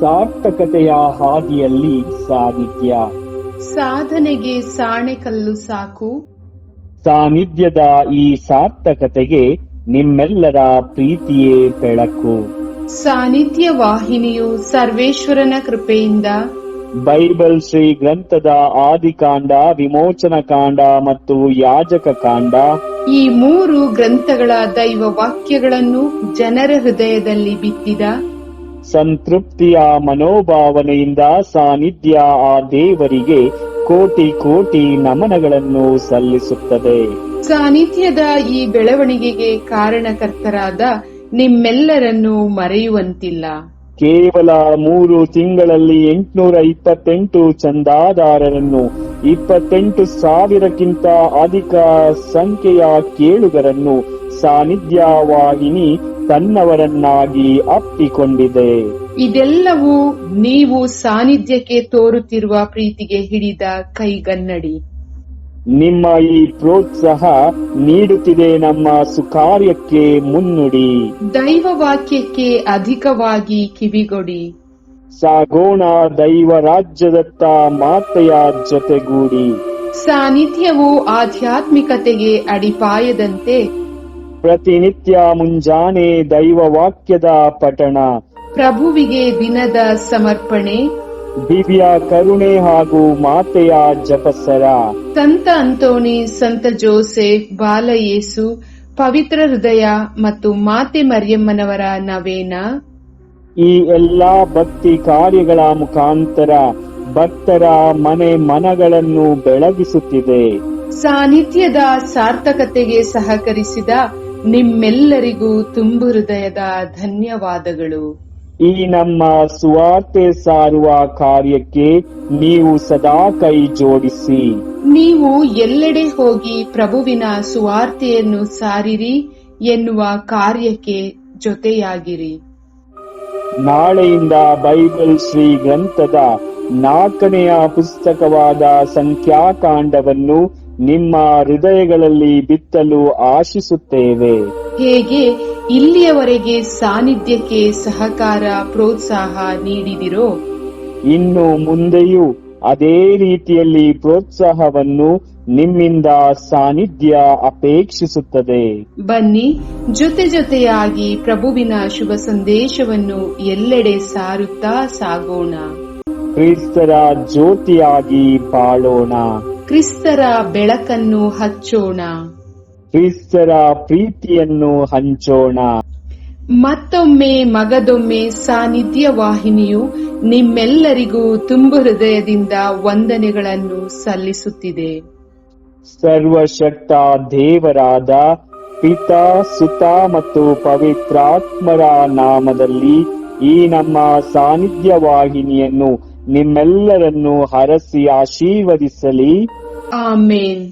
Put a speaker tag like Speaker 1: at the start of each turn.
Speaker 1: ಸಾರ್ಥಕತೆಯ ಹಾದಿಯಲ್ಲಿ ಸಾನ್ನಿಧ್ಯ
Speaker 2: ಸಾಧನೆಗೆ ಸಾಣೆಕಲ್ಲು ಸಾಕು.
Speaker 1: ಸಾನಿಧ್ಯದ ಈ ಸಾರ್ಥಕತೆಗೆ ನಿಮ್ಮೆಲ್ಲರ ಪ್ರೀತಿಯೇ ಬೆಳಕು.
Speaker 2: ಸಾನ್ನಿಧ್ಯ ವಾಹಿನಿಯು ಸರ್ವೇಶ್ವರನ ಕೃಪೆಯಿಂದ.
Speaker 1: ಬೈಬಲ್ ಶ್ರೀ ಗ್ರಂಥದ ಆದಿಕಾಂಡ ವಿಮೋಚನ ಕಾಂಡ ಮತ್ತು ಯಾಜಕ ಕಾಂಡ.
Speaker 2: ಈ ಮೂರು ಗ್ರಂಥಗಳ ದೈವ ವಾಕ್ಯಗಳನ್ನು ಜನರ ಹೃದಯದಲ್ಲಿ ಬಿತ್ತಿದ.
Speaker 1: ಸಂತೃಪ್ತಿಯ ಮನೋಭಾವನೆಯಿಂದ ಸಾನ್ನಿಧ್ಯ ಆ ದೇವರಿಗೆ ಕೋಟಿ ಕೋಟಿ ನಮನಗಳನ್ನು ಸಲ್ಲಿಸುತ್ತದೆ.
Speaker 2: ಸಾನ್ನಿಧ್ಯದ ಈ ಬೆಳವಣಿಗೆಗೆ ಕಾರಣಕರ್ತರಾದ ನಿಮ್ಮೆಲ್ಲರನ್ನು ಮರೆಯುವಂತಿಲ್ಲ.
Speaker 1: ಕೇವಲ ಮೂರು ತಿಂಗಳಲ್ಲಿ ಎಂಟುನೂರ ಇಪ್ಪತ್ತೆಂಟು ಚಂದಾದಾರರನ್ನು ಇಪ್ಪತ್ತೆಂಟು ಸಾವಿರಕ್ಕಿಂತ ಅಧಿಕ ಸಂಖ್ಯೆಯ ಕೇಳುಗರನ್ನು ಸಾನ್ನಿಧ್ಯ ವಾಹಿನಿ ತನ್ನವರನ್ನಾಗಿ ಅಪ್ಪಿಕೊಂಡಿದೆ.
Speaker 2: ಇದೆಲ್ಲವೂ ನೀವು ಸಾನ್ನಿಧ್ಯಕ್ಕೆ ತೋರುತ್ತಿರುವ ಪ್ರೀತಿಗೆ ಹಿಡಿದ ಕೈಗನ್ನಡಿ.
Speaker 1: ನಿಮ್ಮ ಈ ಪ್ರೋತ್ಸಾಹ ನೀಡುತ್ತಿದೆ ನಮ್ಮ ಸುಕಾರ್ಯಕ್ಕೆ ಮುನ್ನುಡಿ.
Speaker 2: ದೈವ ವಾಕ್ಯಕ್ಕೆ ಅಧಿಕವಾಗಿ ಕಿವಿಗೊಡಿ.
Speaker 1: ಸಾಗೋಣ ದೈವ ರಾಜ್ಯದತ್ತ ಮಾತೆಯ ಜೊತೆಗೂಡಿ.
Speaker 2: ಸಾನ್ನಿಧ್ಯವು ಆಧ್ಯಾತ್ಮಿಕತೆಗೆ ಅಡಿಪಾಯದಂತೆ
Speaker 1: ಪ್ರತಿನಿತ್ಯ ಮುಂಜಾನೆ ದೈವ ವಾಕ್ಯದ ಪಠಣ.
Speaker 2: ಪ್ರಭುವಿಗೆ ದಿನದ ಸಮರ್ಪಣೆ.
Speaker 1: ದಿವ್ಯ ಕರುಣೆ ಹಾಗೂ ಮಾತೆಯ ಜಪಸರ.
Speaker 2: ಸಂತ ಅಂತೋಣಿ ಸಂತ ಜೋಸೆಫ್ ಬಾಲಯೇಸು ಪವಿತ್ರ ಹೃದಯ ಮತ್ತು ಮಾತೆ ಮರಿಯಮ್ಮನವರ ನವೇನ.
Speaker 1: ಈ ಎಲ್ಲಾ ಭಕ್ತಿ ಕಾರ್ಯಗಳ ಮುಖಾಂತರ ಭಕ್ತರ ಮನೆ ಮನಗಳನ್ನು ಬೆಳಗಿಸುತ್ತಿದೆ.
Speaker 2: ಸಾನ್ನಿಧ್ಯದ ಸಾರ್ಥಕತೆಗೆ ಸಹಕರಿಸಿದ ನಿಮ್ಮೆಲ್ಲರಿಗೂ ತುಂಬು ಹೃದಯದ ಧನ್ಯವಾದಗಳು.
Speaker 1: ಈ ನಮ್ಮ ಸುವಾರ್ತೆ ಸಾರುವ ಕಾರ್ಯಕ್ಕೆ ನೀವು ಸದಾ ಕೈ ಜೋಡಿಸಿ.
Speaker 2: ನೀವು ಎಲ್ಲೆಡೆ ಹೋಗಿ ಪ್ರಭುವಿನ ಸುವಾರ್ತೆಯನ್ನು ಸಾರಿರಿ ಎನ್ನುವ ಕಾರ್ಯಕ್ಕೆ ಜೊತೆಯಾಗಿರಿ.
Speaker 1: ನಾಳೆಯಿಂದ ಬೈಬಲ್ ಶ್ರೀ ಗ್ರಂಥದ ನಾಲ್ಕನೆಯ ಪುಸ್ತಕವಾದ ಸಂಖ್ಯಾಕಾಂಡವನ್ನು ನಿಮ್ಮ ಹೃದಯಗಳಲ್ಲಿ ಬಿತ್ತಲು ಆಶಿಸುತ್ತೇವೆ.
Speaker 2: ಹೇಗೆ? ಇಲ್ಲಿಯವರೆಗೆ ಸಾನ್ನಿಧ್ಯಕ್ಕೆ ಸಹಕಾರ ಪ್ರೋತ್ಸಾಹ ನೀಡಿದಿರೋ?
Speaker 1: ಇನ್ನು ಮುಂದೆಯೂ ಅದೇ ರೀತಿಯಲ್ಲಿ ಪ್ರೋತ್ಸಾಹವನ್ನು ನಿಮ್ಮಿಂದ ಸಾನ್ನಿಧ್ಯ ಅಪೇಕ್ಷಿಸುತ್ತದೆ.
Speaker 2: ಬನ್ನಿ ಜೊತೆ ಜೊತೆಯಾಗಿ ಪ್ರಭುವಿನ ಶುಭ ಸಂದೇಶವನ್ನು ಎಲ್ಲೆಡೆ ಸಾರುತ್ತಾ ಸಾಗೋಣ.
Speaker 1: ಕ್ರಿಸ್ತರ ಜ್ಯೋತಿಯಾಗಿ ಬಾಳೋಣ.
Speaker 2: ಕ್ರಿಸ್ತರ ಬೆಳಕನ್ನು ಹಚ್ಚೋಣ.
Speaker 1: ಕ್ರಿಸ್ತರ ಪ್ರೀತಿಯನ್ನು ಹಂಚೋಣ.
Speaker 2: ಮತ್ತೊಮ್ಮೆ ಮಗದೊಮ್ಮೆ ಸಾನಿಧ್ಯ ವಾಹಿನಿಯು ನಿಮ್ಮೆಲ್ಲರಿಗೂ ತುಂಬು ಹೃದಯದಿಂದ ವಂದನೆಗಳನ್ನು ಸಲ್ಲಿಸುತ್ತಿದೆ.
Speaker 1: ಸರ್ವಶಕ್ತ ದೇವರಾದ ಪಿತ ಸುತ ಮತ್ತು ಪವಿತ್ರಾತ್ಮರ ನಾಮದಲ್ಲಿ ಈ ನಮ್ಮ ಸಾನ್ನಿಧ್ಯ ವಾಹಿನಿಯನ್ನು ನಿಮ್ಮೆಲ್ಲರನ್ನು ಹರಸಿ ಆಶೀರ್ವದಿಸಲಿ.
Speaker 2: ಆಮೇನ್.